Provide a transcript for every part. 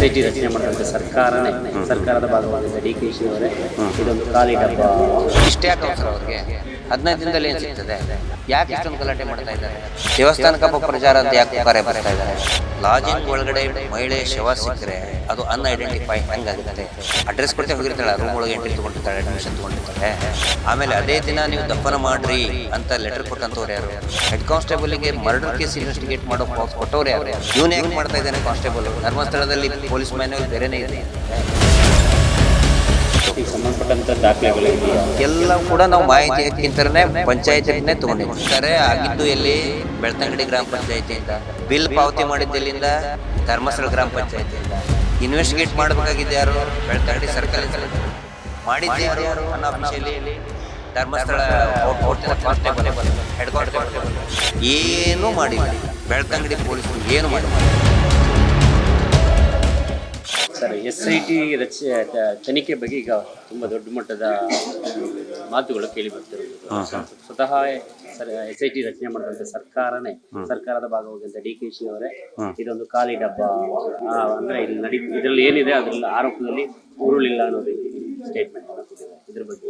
S I T ರಚನೆ ಮಾಡಿದಂಥ ಸರ್ಕಾರನೇ, ಸರ್ಕಾರದ ಭಾಗವಾದಂಥ ಡಿ ಕೆ ಶಿ ಅವರೇ ಇದೊಂದು ಖಾಲಿ ಡಬ್ಬ. ಇಷ್ಟೇ ಅವ್ರಿಗೆ? ಹದಿನೈದು ದಿನದಲ್ಲಿ ಏನು ಸಿಗ್ತದೆ? ಯಾಕೆ ಇಷ್ಟೊಂದು ಗಲಾಟೆ ಮಾಡ್ತಾ ಇದ್ದಾರೆ? ದೇವಸ್ಥಾನ ಕಪ್ಪ ಪ್ರಚಾರ ಅಂತ ಯಾಕೆ ಕರೆ ಬರ್ತಾ ಇದ್ದಾರೆ? ಲಾಜಿಂಗ್ ಒಳಗಡೆ ಮಹಿಳೆ ಶವ ಸಿಕ್ಕರೆ ಅದು ಅನ್ಐಡೆಂಟಿಫೈ ಹೆಂಗಾಗುತ್ತೆ? ಅಡ್ರೆಸ್ ಕೊಟ್ಟೆ ಹೋಗಿರ್ತಾಳೆ ರೂಮ್ ಒಳಗೆ ಎಂಟ್ರಿ ತಗೊಂಡಿರ್ತಾಳೆ ಅಡ್ಮಿಷನ್ ತಗೊಂಡಿರ್ತಾಳೆ. ಆಮೇಲೆ ಅದೇ ದಿನ ನೀವು ದಫನ ಮಾಡ್ರಿ ಅಂತ ಲೆಟರ್ ಕೊಟ್ಟಂತವ್ರು ಯಾರು? ಹೆಡ್ ಕಾನ್ಸ್ಟೇಬಲ್ಗೆ ಮರ್ಡರ್ ಕೇಸ್ ಇನ್ವೆಸ್ಟಿಗೇಟ್ ಮಾಡೋ ಪಾಸ್ ಕೊಟ್ಟವ್ರು ಯಾರು? ಇವನು ಯಾಕೆ ಮಾಡ್ತಾ ಇದ್ದಾನೆ ಕಾನ್ಸ್ಟೇಬಲ್ ಧರ್ಮಸ್ಥಳದಲ್ಲಿ ಪೊಲೀಸ್ ಮ್ಯಾನ್ಯಲ್ ಬೇರೆನೇ ಇದೆ. ಸಂಬಂಧಪಟ್ಟಂತ ದಾಖಲೆಗಳು ಎಲ್ಲ ಕೂಡ ನಾವು ಮಾಹಿತಿ ಹಾಕಿಂತರನೇ ಪಂಚಾಯತಿನೇ ಕರೆ ಆಗಿದ್ದು ಎಲ್ಲಿ? ಬೆಳ್ತಂಗಡಿ ಗ್ರಾಮ ಪಂಚಾಯತಿಯಿಂದ. ಬಿಲ್ ಪಾವತಿ ಮಾಡಿದ್ದಲ್ಲಿಂದ ಧರ್ಮಸ್ಥಳ ಗ್ರಾಮ ಪಂಚಾಯತಿಯಿಂದ. ಇನ್ವೆಸ್ಟಿಗೇಟ್ ಮಾಡಬೇಕಾಗಿದ್ದು ಯಾರು? ಬೆಳ್ತಂಗಡಿ ಸರ್ಕಲ್ ಮಾಡಿದ್ದು ಯಾರು ಅನ್ನೋ ಧರ್ಮಸ್ಥಳ ಹೆಡ್ ಏನೂ ಮಾಡಿಲ್ಲ. ಬೆಳ್ತಂಗಡಿ ಪೊಲೀಸರು ಏನು ಮಾಡಿಲ್ಲ. ಸರ್ ಎಸ್ ಐ ಟಿ ರಚ ತನಿಖೆ ಬಗ್ಗೆ ಈಗ ತುಂಬ ದೊಡ್ಡ ಮಟ್ಟದ ಮಾತುಗಳು ಕೇಳಿ ಬರ್ತಿರೋದು ಸ್ವತಃ ಸರ್ ಎಸ್ ಐ ಟಿ ರಚನೆ ಮಾಡಿದಂಥ ಸರ್ಕಾರನೇ ಸರ್ಕಾರದ ಭಾಗವಾಗಿದ್ದ ಡಿ ಕೆ ಶಿ ಅವರೇ ಇದೊಂದು ಖಾಲಿ ಡಬ್ಬ. ಅಂದ್ರೆ ಇಲ್ಲಿ ನಡಿ ಇದರಲ್ಲಿ ಏನಿದೆ ಅದ್ರಲ್ಲಿ ಆರೋಪದಲ್ಲಿ ಉರುಳಿಲ್ಲ ಅನ್ನೋ ರೀತಿ ಸ್ಟೇಟ್ಮೆಂಟ್ ಇದ್ರ ಬಗ್ಗೆ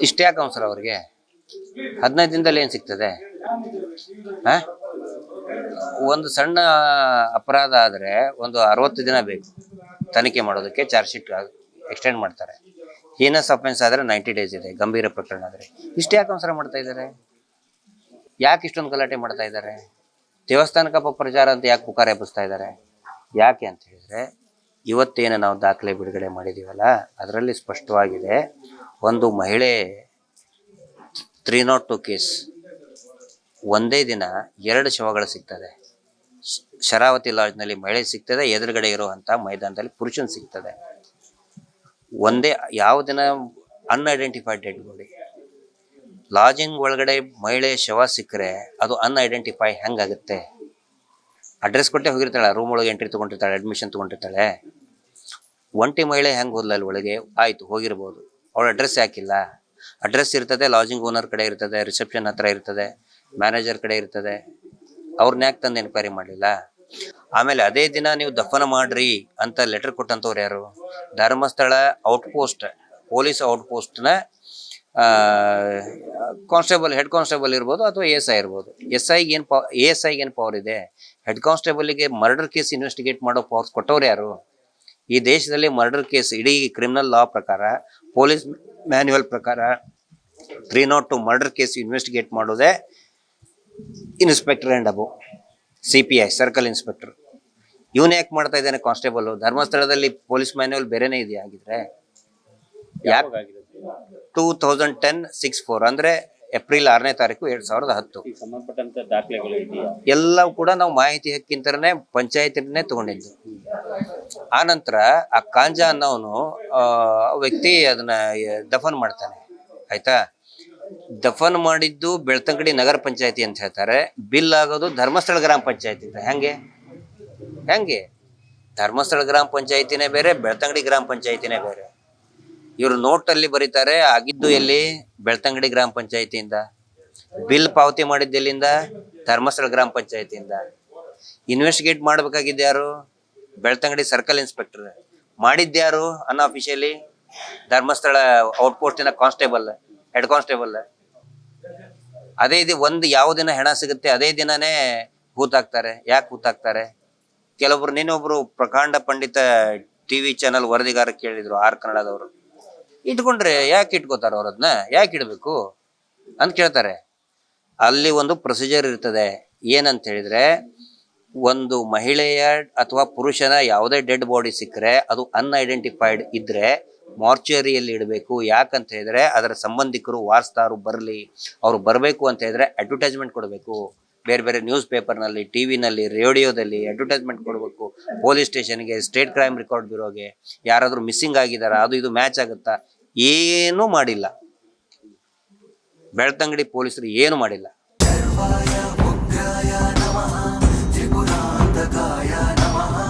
ಇಷ್ಟೇ ಯಾಕೆ ಸರ್ ಅವ್ರಿಗೆ? ಹದಿನೈದು ದಿನದಲ್ಲಿ ಏನು ಸಿಗ್ತದೆ? ಆ? ಒಂದು ಸಣ್ಣ ಅಪರಾಧ ಆದರೆ ಒಂದು ಅರವತ್ತು ದಿನ ಬೇಕು. ತನಿಖೆ ಮಾಡೋದಕ್ಕೆ ಚಾರ್ಜ್ ಶೀಟ್ ಎಕ್ಸ್ಟೆಂಡ್ ಮಾಡ್ತಾರೆ. ಹೀನಸ್ ಅಫೆನ್ಸ್ ಆದರೆ ನೈಂಟಿ ಡೇಸ್ ಇದೆ, ಗಂಭೀರ ಪ್ರಕರಣ ಆದರೆ. ಇಷ್ಟು ಯಾಕೆ ಅವಸರ ಮಾಡ್ತಾ ಇದ್ದಾರೆ? ಯಾಕೆ ಇಷ್ಟೊಂದು ಗಲಾಟೆ ಮಾಡ್ತಾ ಇದ್ದಾರೆ? ದೇವಸ್ಥಾನಕ್ಕೆ ಪ್ರಚಾರ ಅಂತ ಯಾಕೆ ಪುಕಾರ ಎಬ್ಬಿಸ್ತಾ ಇದ್ದಾರೆ? ಯಾಕೆ ಅಂತ ಹೇಳಿದರೆ, ಇವತ್ತೇನು ನಾವು ದಾಖಲೆ ಬಿಡುಗಡೆ ಮಾಡಿದ್ದೀವಲ್ಲ ಅದರಲ್ಲಿ ಸ್ಪಷ್ಟವಾಗಿದೆ, ಒಂದು ಮಹಿಳೆ ತ್ರೀ ನಾಟ್ ಟು ಕೇಸ್ ಒಂದೇ ದಿನ ಎರಡು ಶವಗಳು ಸಿಗ್ತದೆ. ಶರಾವತಿ ಲಾಡ್ಜ್ನಲ್ಲಿ ಮಹಿಳೆ ಸಿಗ್ತದೆ, ಎದುರುಗಡೆ ಇರುವಂಥ ಮೈದಾನದಲ್ಲಿ ಪುರುಷನ್ ಸಿಗ್ತದೆ. ಒಂದೇ, ಯಾವ ದಿನ ಅನ್ಐಡೆಂಟಿಫೈಡ್ ಡೆಡ್ ಬಾಡಿ ಲಾಜಿಂಗ್ ಒಳಗಡೆ ಮಹಿಳೆ ಶವ ಸಿಕ್ಕರೆ ಅದು ಅನ್ಐಡೆಂಟಿಫೈ ಹೆಂಗಾಗುತ್ತೆ? ಅಡ್ರೆಸ್ ಕೊಟ್ಟೆ ಹೋಗಿರ್ತಾಳೆ ರೂಮ್ ಒಳಗೆ ಎಂಟ್ರಿ ತೊಗೊಂಡಿರ್ತಾಳೆ ಅಡ್ಮಿಷನ್ ತೊಗೊಂಡಿರ್ತಾಳೆ. ಒಂಟಿ ಮಹಿಳೆ ಹೆಂಗೆ ಹೋದ್ಲ ಅಲ್ಲಿ ಒಳಗೆ? ಆಯಿತು, ಹೋಗಿರ್ಬೋದು. ಅವಳ ಅಡ್ರೆಸ್ ಯಾಕಿಲ್ಲ? ಅಡ್ರೆಸ್ ಇರ್ತದೆ ಲಾಜಿಂಗ್ ಓನರ್ ಕಡೆ ಇರ್ತದೆ ರಿಸೆಪ್ಷನ್ ಹತ್ರ ಇರ್ತದೆ. ಮ್ಯಾನೇಜರ್ ಕಡೆ ಇರ್ತದೆ. ಅವ್ರನ್ನ ಯಾಕೆ ತಂದು ಎನ್ಕ್ವೈರಿ ಮಾಡಲಿಲ್ಲ? ಆಮೇಲೆ ಅದೇ ದಿನ ನೀವು ದಫನ ಮಾಡ್ರಿ ಅಂತ ಲೆಟರ್ ಕೊಟ್ಟಂಥವ್ರು ಯಾರು? ಧರ್ಮಸ್ಥಳ ಔಟ್ಪೋಸ್ಟ್ ಪೊಲೀಸ್ ಔಟ್ಪೋಸ್ಟ್ನ ಕಾನ್ಸ್ಟೇಬಲ್ ಹೆಡ್ ಕಾನ್ಸ್ಟೇಬಲ್ ಇರ್ಬೋದು ಅಥವಾ ಎಸ್ ಐ ಇರ್ಬೋದು. ಎಸ್ ಐಗೆ ಏನು ಎ ಎಸ್ ಐಗೆ ಏನು ಪವರ್ ಇದೆ? ಹೆಡ್ ಕಾನ್ಸ್ಟೇಬಲ್ಗೆ ಮರ್ಡರ್ ಕೇಸ್ ಇನ್ವೆಸ್ಟಿಗೇಟ್ ಮಾಡೋ ಪವರ್ಸ್ ಕೊಟ್ಟವ್ರು ಯಾರು? ಈ ದೇಶದಲ್ಲಿ ಮರ್ಡರ್ ಕೇಸ್ ಇಡೀ ಕ್ರಿಮಿನಲ್ ಲಾ ಪ್ರಕಾರ ಪೊಲೀಸ್ ಮ್ಯಾನ್ಯುವಲ್ ಪ್ರಕಾರ three not two murder case investigate ಮಾಡೋದೇ inspector and above C P I circle inspector. ಇವನು ಯಾಕೆ ಮಾಡ್ತಾ ಇದ್ದಾನೆ ಕಾನ್ಸ್ಟೇಬಲ್? ಧರ್ಮಸ್ಥಳದಲ್ಲಿ ಪೊಲೀಸ್ ಮ್ಯಾನ್ಯಲ್ ಬೇರೆನೇ ಇದೆಯಾ ಆಗಿದ್ರೆ ಯಾಕೆ? Two thousand ten six four ಅಂದ್ರೆ ಏಪ್ರಿಲ್ ಆರನೇ ತಾರೀಕು ಎರಡು ಸಾವಿರದ ಹತ್ತು. ಎಲ್ಲವೂ ಕೂಡ ನಾವು ಮಾಹಿತಿ ಹಕ್ಕಿಂತರನೇ ಪಂಚಾಯತಿನೇ ತಗೊಂಡಿದ್ದು. ಆ ನಂತರ ಆ ಕಾಂಜಾ ಅನ್ನೋನು ಆ, ವ್ಯಕ್ತಿ ಅದನ್ನ ದಫನ್ ಮಾಡ್ತಾನೆ. ಆಯ್ತಾ? ದಫನ್ ಮಾಡಿದ್ದು ಬೆಳ್ತಂಗಡಿ ನಗರ ಪಂಚಾಯತಿ ಅಂತ ಹೇಳ್ತಾರೆ. ಬಿಲ್ ಆಗೋದು ಧರ್ಮಸ್ಥಳ ಗ್ರಾಮ ಪಂಚಾಯತಿ ಅಂತ. ಹೆಂಗೆ? ಹೆಂಗೆ? ಧರ್ಮಸ್ಥಳ ಗ್ರಾಮ ಪಂಚಾಯತಿನೇ ಬೇರೆ, ಬೆಳ್ತಂಗಡಿ ಗ್ರಾಮ ಪಂಚಾಯತಿನೇ ಬೇರೆ. ಇವರು ನೋಟಲ್ಲಿ ಬರೀತಾರೆ, ಆಗಿದ್ದು ಎಲ್ಲಿ? ಬೆಳ್ತಂಗಡಿ ಗ್ರಾಮ ಪಂಚಾಯತಿಯಿಂದ. ಬಿಲ್ ಪಾವತಿ ಮಾಡಿದ್ದೆಲ್ಲಿಂದ ಧರ್ಮಸ್ಥಳ ಗ್ರಾಮ ಪಂಚಾಯತಿಯಿಂದ. ಇನ್ವೆಸ್ಟಿಗೇಟ್ ಮಾಡ್ಬೇಕಾಗಿದ್ದು ಯಾರು? Belthangady circle inspector. ಮಾಡಿದ್ದ್ಯಾರು ಅನ್ನೋ ಅಫಿಷಿಯಲಿ ಧರ್ಮಸ್ಥಳ ಔಟ್ಪೋಸ್ಟಿನ ಕಾನ್ಸ್ಟೇಬಲ್. ಹೆಡ್ ಕಾನ್ಸ್ಟೇಬಲ್ ಅದೇ ಇದು ಒಂದು ಯಾವ ದಿನ ಹೆಣ ಸಿಗುತ್ತೆ, ಅದೇ ದಿನನೇ ಹೂತಾಕ್ತಾರೆ ಯಾಕೆ ಹೂತಾಕ್ತಾರೆ ಕೆಲವೊಬ್ರು, ನಿನ್ನೊಬ್ರು ಪ್ರಕಾಂಡ ಪಂಡಿತ ಟಿವಿ ಚಾನಲ್ ವರದಿಗಾರ ಕೇಳಿದ್ರು, ಆರ್ ಕನ್ನಡದವರು. ಇಟ್ಕೊಂಡ್ರೆ ಯಾಕೆ ಇಟ್ಕೋತಾರ ಅವ್ರ ಅದನ್ನ ಯಾಕೆ ಇಡಬೇಕು? ಅಂತ ಕೇಳ್ತಾರೆ. ಅಲ್ಲಿ ಒಂದು ಪ್ರೊಸೀಜರ್ ಇರ್ತದೆ. ಏನಂತ ಹೇಳಿದ್ರೆ, ಒಂದು ಮಹಿಳೆಯ ಅಥವಾ ಪುರುಷನ ಯಾವುದೇ ಡೆಡ್ ಬಾಡಿ ಸಿಕ್ಕರೆ, ಅದು ಅನ್ಐಡೆಂಟಿಫೈಡ್ ಇದ್ರೆ ಮಾರ್ಚುರಿಯಲ್ಲಿ ಇಡಬೇಕು. ಯಾಕಂತ ಹೇಳಿದ್ರೆ ಅದರ ಸಂಬಂಧಿಕರು ವಾರಸ್ದಾರು ಬರಲಿ, ಅವರು ಬರಬೇಕು ಅಂತ ಹೇಳಿದ್ರೆ ಅಡ್ವರ್ಟೈಸ್ಮೆಂಟ್ ಕೊಡಬೇಕು. ಬೇರೆ ಬೇರೆ ನ್ಯೂಸ್ ಪೇಪರ್ನಲ್ಲಿ ಟಿ ವಿನಲ್ಲಿ ರೇಡಿಯೋದಲ್ಲಿ ಅಡ್ವರ್ಟೈಸ್ಮೆಂಟ್ ಕೊಡಬೇಕು. ಪೊಲೀಸ್ ಸ್ಟೇಷನ್ಗೆ ಸ್ಟೇಟ್ ಕ್ರೈಮ್ ರೆಕಾರ್ಡ್ ಬ್ಯೂರೋಗೆ ಯಾರಾದರೂ ಮಿಸ್ಸಿಂಗ್ ಆಗಿದಾರಾ ಅದು ಇದು ಮ್ಯಾಚ್ ಆಗುತ್ತಾ? ಏನೂ ಮಾಡಿಲ್ಲ. ಬೆಳ್ತಂಗಡಿ ಪೊಲೀಸರು ಏನು ಮಾಡಿಲ್ಲ.